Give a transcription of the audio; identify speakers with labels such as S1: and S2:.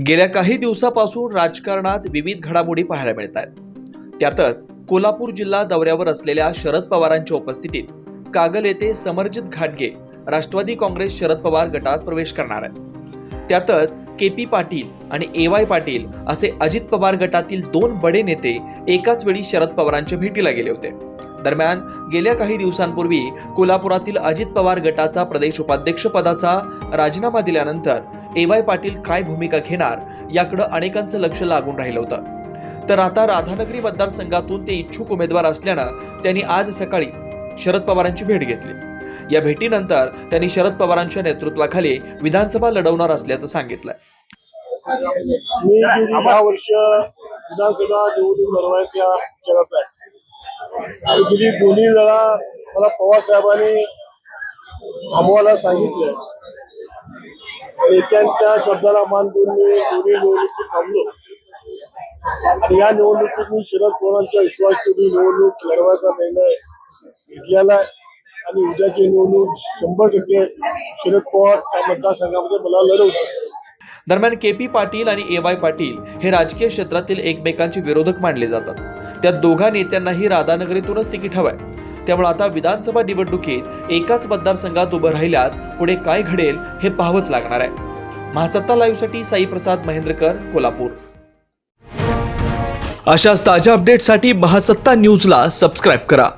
S1: गेल्या काही दिवसापासून राजकारणात विविध घडामोडी पाहायला मिळत आहेत. त्यातच कोल्हापूर जिल्हा दौऱ्यावर असलेल्या शरद पवारांच्या उपस्थितीत कागल येथे समरजित घाटगे राष्ट्रवादी काँग्रेस शरद पवार गटात प्रवेश करणार आहेत. त्यातच के पी पाटील आणि ए वाय पाटील असे अजित पवार गटातील दोन बडे नेते एकाच वेळी शरद पवारांच्या भेटीला गेले होते. दरम्यान गेल्या काही दिवसांपूर्वी कोल्हापुरातील अजित पवार गटाचा प्रदेश उपाध्यक्षपदाचा राजीनामा दिल्यानंतर ए वाय पाटील काय भूमिका घेणार याकडं अनेकांचं लक्ष लागून राहिलं होतं. तर आता राधानगरी मतदारसंघातून ते इच्छुक उमेदवार असल्यानं त्यांनी आज सकाळी शरद पवारांची भेट घेतली. या भेटीनंतर त्यांनी शरद पवारांच्या नेतृत्वाखाली विधानसभा लढवणार असल्याचं सांगितलंय.
S2: मी दहा वर्ष विधानसभा निवडणूक लढवायच्या आहे. गेली दोन्ही वेळा मला पवार साहेबांनी थांबवायला सांगितलं नेत्यांच्या शब्दाला मान देऊन मी दोन्ही निवडणुकीत थांबलो. आणि या निवडणुकीत मी शरद पवारांच्या विश्वास तुम्ही निवडणूक लढवायचा निर्णय घेतलेला आहे. आणि उद्याची निवडणूक शंभर टक्के शरद पवार या मतदारसंघामध्ये मला लढवतात
S1: दरम्यान के पी पाटील आणि ए वाय पाटील हे राजकीय क्षेत्रातील एकमेकांचे विरोधक मानले जातात. त्या दोघा नेत्यांनाही राधानगरीतूनच तिकीट हवंय. त्यामुळे आता विधानसभा निवडणुकीत एकाच मतदारसंघात उभं राहिल्यास पुढे काय घडेल हे पाहावंच लागणार आहे. महासत्ता लाईव्हसाठी साई प्रसाद महेंद्रकर कोल्हापूर. अशाच ताज्या अपडेटसाठी महासत्ता न्यूजला सबस्क्राईब करा.